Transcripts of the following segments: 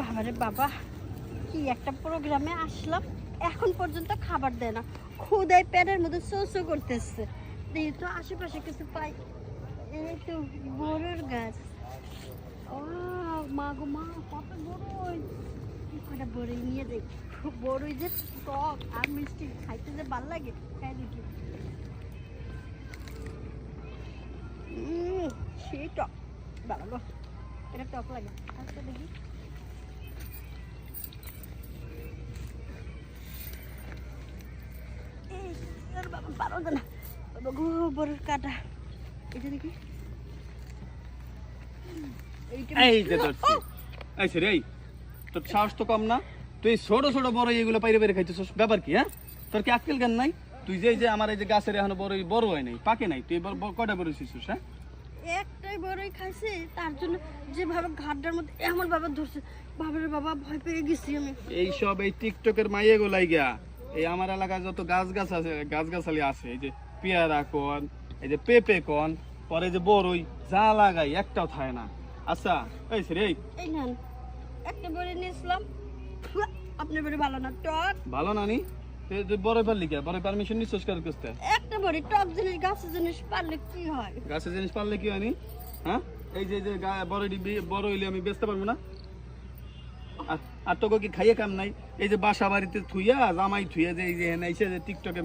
বাবারে বাবা, কি একটা প্রোগ্রামে আসলাম, এখন পর্যন্ত খাবার দেয় না। খুদাই প্যানের মধ্যে শো করতেছে। দেখি তো আশেপাশে কিছু পাই। এই তো বড়ের গাছ। ও মা গো মা, কত বড়ই কটা বড়ই নিয়ে দেখ বড়ই যে টক আর মিষ্টি, খাইতে যে ভালো লাগে খাই দেখি সেই টক। ভালো এটা টক লাগে। আচ্ছা দেখি। পারো না। বাবা কাটা। এটা দেখি। এই যে ধরছি। এই সে রে তোর সাহস তো কম না। তুই ছোট ছোট বড় এইগুলো পাইরে পাইরে খাইতেছিস। ব্যাপার কি হ্যাঁ? তোর কি আক্কেল জ্ঞান নাই? তুই যে এই যে আমার এই যে গাছের এখনও বড় বড় হয় নাই পাকে নাই। তুই কয়টা বড় হ্যাঁ? একটাই বড়ই খাইছে তার জন্য যেভাবে ঘাটটার মধ্যে এমন ধরছে বাবারে বাবা ভয় পেয়ে গেছি আমি। এই সব এই টিকটকের মাইয়ে গোলাই গিয়া এই আমার এলাকায় যত গাছ গাছ আছে গাছ গাছালি আছে এই যে পেয়ারা কন এই যে পেঁপে কন পরে যে বড়ই যা লাগাই একটাও থাকে না। আচ্ছা এই সে রে এই, নেন একটা বড়ি নিয়েছিলাম। আপনার বড়ি ভালো না টক। ভালো তুই তুই বড় পারলি কে? বড় পারমিশন নিচ্ছিস কার কাছে? একটা বড়ি টক জিনিস গাছের জিনিস পারলে কি হয়? গাছের জিনিস পারলে কি হয়নি হ্যাঁ? এই যে যে বড় বড় হইলে আমি বেচতে পারব না? আর- তোকে কি খাইয়ে কাম নাই? এই যে বাসা বাড়িতে থুইয়া জামাই থুইয়া যে এই যে হেনে এসে যে টিকটকে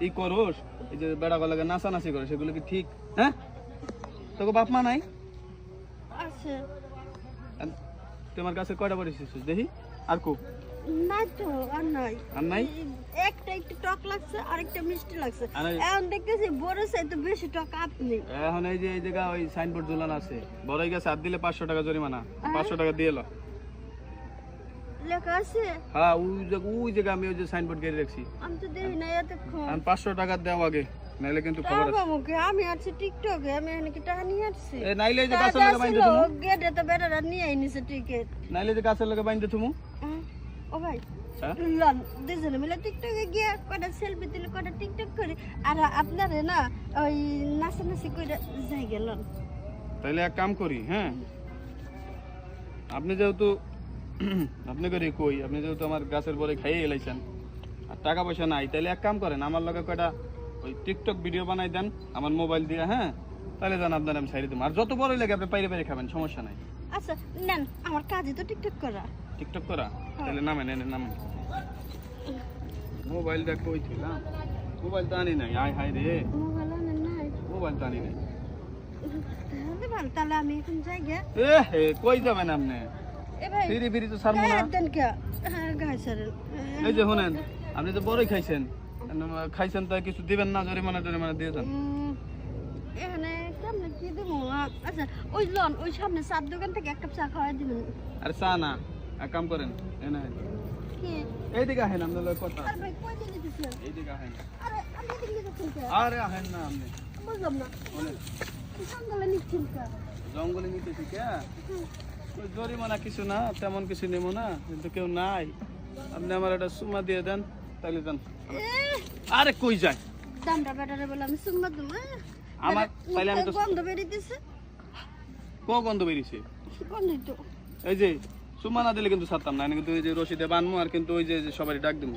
ই করস এই যে বেড়া গলাকে নাচানাচি করে সেগুলো কি ঠিক? হ্যাঁ? তোকে বাপ মা নাই? আছে। তোমার কাছে কয়টা বড় শিশুস দেখি আর কো? নাই তো আর নাই। আর নাই? একটা একটু টক লাগছে আর একটা মিষ্টি লাগছে। এখন দেখতেছি বড় চাইতে বেশি টক আপনি এখন এই যে এই জায়গা ওই সাইনবোর্ড ঝুলানো আছে। বড়ই গেছে হাত দিলে পাঁচশো টাকা জরিমানা। পাঁচশো টাকা দিয়ে এলো লেখা আছে? হ্যাঁ ওই জায়গা ওই জায়গা আমি ওই যে সাইনবোর্ড গেড়ে রাখছি। আমি তো দেখি না এতক্ষণ। আমি পাঁচশো টাকা দেওয়া আগে নাইলে কিন্তু খবর আছে। আমি আছি টিকটকে আমি এখানে কি টাকা নিয়ে আসছি? এ নাইলে যে গাছের লগে গেটে তো বেটারা নিয়ে আইনিছে টিকিট নাইলে যে গাছের লগে থুমু ও ভাই হ্যাঁ? লন দুজনে মিলে টিকটকে গিয়ে কটা সেলফি কটা টিকটক করে। আর আপনারে না ওই নাচানাচি করে যাই গেলেন তাহলে এক কাম করি হ্যাঁ? আপনি যেহেতু আপনি করে কই? আপনি যেহেতু আমার গাছের পরে খাইয়ে এলাইছেন আর টাকা পয়সা নাই তাহলে এক কাম করেন আমার লগে কয়টা ওই টিকটক ভিডিও বানাই দেন আমার মোবাইল দিয়ে হ্যাঁ? তাহলে জান আপনার আমি সাইড দেবো আর যত বড় লাগে আপনি পাইরে পাইরে খাবেন সমস্যা নাই। আচ্ছা নেন আমার কাজই তো টিকটক করা। টিকটক করা? তাহলে নামেন এনে নামেন। মোবাইল দেখ কই ছিলাম মোবাইল তো আনি নাই আয় হায় রে। মোবাইল আনেন নাই? মোবাইল তো আনি নাই। তাহলে তাহলে আমি এখন যাই গে। এ কই যাবেন আপনি? ফিরি ফিরি তো না। গায়ে দেন কে? হ্যাঁ এই যে শুনেন আপনি তো বড়ই খাইছেন। খাইছেন তো কিছু দিবেন না জরিমানা জরিমানা দিয়ে যান। এখানে কেমনে কি দেবো? আচ্ছা ওই লন ওই সামনে চার দোকান থেকে এক কাপ চা খাওয়াই দিবেন। আর চা না এক কাম করেন এনে এইদিকে আহেন কথা। কই দিন দিতেছেন এইদিকে আহেন। আরে আহেন না আপনি। বুঝলাম না। কি? নিচ্ছেন জঙ্গলে নিতেছি কে? জরিমানা কিছু না তেমন কিছু নেব না কিন্তু কেউ নাই। আপনি আমার একটা সুমা দিয়ে দেন তাহলে দেন। আরে কই যায়? দামটা বেটারে বলে আমি সুম্মা তুমি আমার তাহলে আমি তো গন্ধ বেরিয়েছে। কো গন্ধ বেরিয়েছে? তো। এই যে সুমা না দিলে কিন্তু ছাড়তাম না আমি কিন্তু ওই যে রশিদে আর কিন্তু ওই যে ডাক দেবো?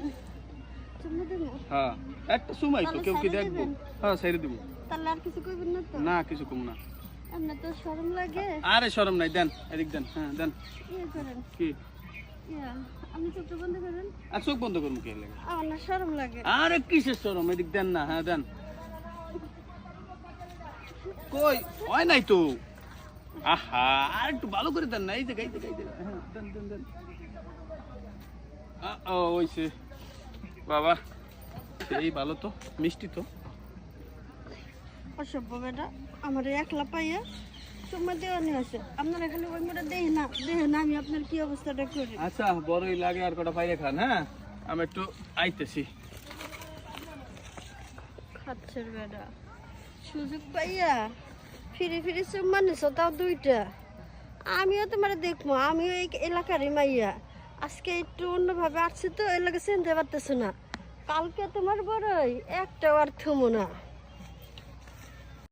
হ্যাঁ একটা সুমাই তো কেউ কি দেখব? হ্যাঁ ছেড়ে দেবো। তাহলে আর কিছু কইবেন না তো? না কিছু কম না। আপনার তো শরম লাগে। আরে শরম নাই দেন এদিক দেন হ্যাঁ দেন। ইয়ে করেন? কি? চোখটা বন্ধ করেন? আর চোখ বন্ধ করব কে লাগে? আমার না শরম লাগে। আরে কিসের শরম? এদিক দেন না হ্যাঁ দেন। কই? হয় নাই তো। আহা আর একটু ভালো করে দেন না এই যে যে হ্যাঁ দেন দেন দেন। আ, ওইছে বাবা সেই ভালো তো মিষ্টি তো। অসভ্য বেটা। আমার একলা পাইয়া সময় দেওয়া নিয়ে আছে আপনারা খালি ওই মোটা দেহ না দেহ না আমি আপনার কি অবস্থাটা করি? আচ্ছা বড়ই লাগে আর কটা পাইরে খান হ্যাঁ? আমি একটু আইতেছি। খাচ্ছের বেটা। সুযোগ পাইয়া ফিরে ফিরে চুম্মা নিছো তাও দুইটা। আমিও তোমার দেখব আমিও এই এলাকারই মাইয়া। আজকে একটু অন্যভাবে আসছে তো এলাকা চিনতে পারতেছো না। কালকে তোমার বড়ই একটাও আর থমো না।